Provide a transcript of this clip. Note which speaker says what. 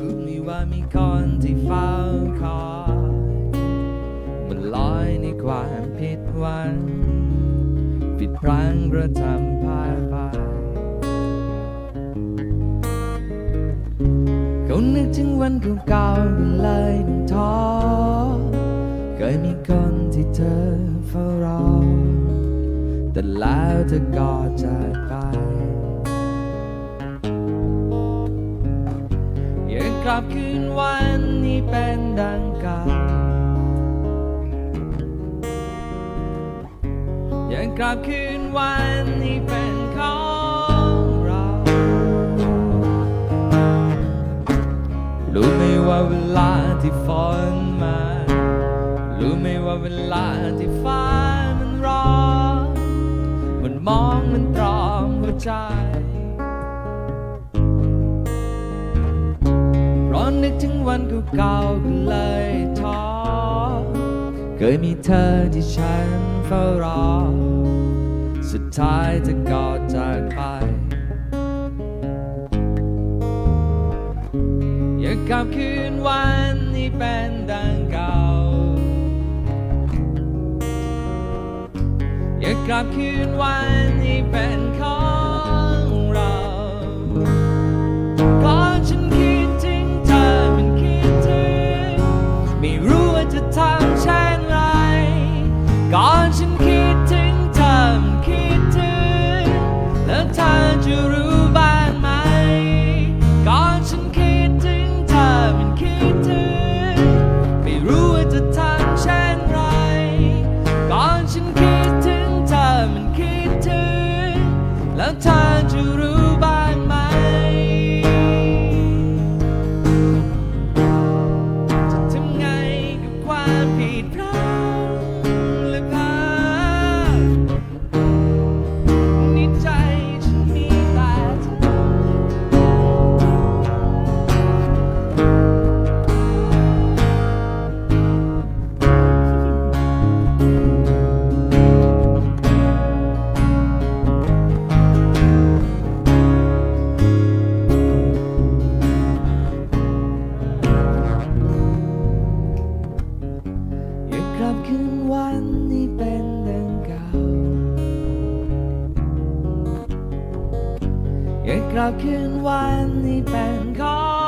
Speaker 1: รู้ไหม่ว่ามีคนที่เฝ้าคอยมันลอยในความผิดหวังผิดพลั้งกระทำพลาดไปเขานึกถึงวันเก่าๆก็เลยต้องท้อเคยมีคนที่เธอเฝ้ารอแต่แล้วเธอก็จากไป กลับคืนวันนี้เป็นดังเก่ายากกลับคืนวันนี้เป็นของเรารู้ไหมว่าเวลาที่ฝนมารู้ไหมว่าเวลาที่ฟ้ามันร้อนมันมองมันตรอมหัวใจ นึกถึงวันเก่าๆก็เลยท้อเคยมีเธอที่ฉันเฝ้ารอ สุดท้ายเธอก็จากไปอยากกลับคืนวันนี้เป็นดังเก่าอยากกลับคืนวันนี้เป็น จะรู้บ้างไหม ก่อนฉันคิดถึงเธอมันคิดถึง ไม่รู้ว่าจะทำเช่นไร ก่อนฉันคิดถึงเธอมันคิดถึง แล้วเธอ เกิกลับคืนวันนี้เป็นของ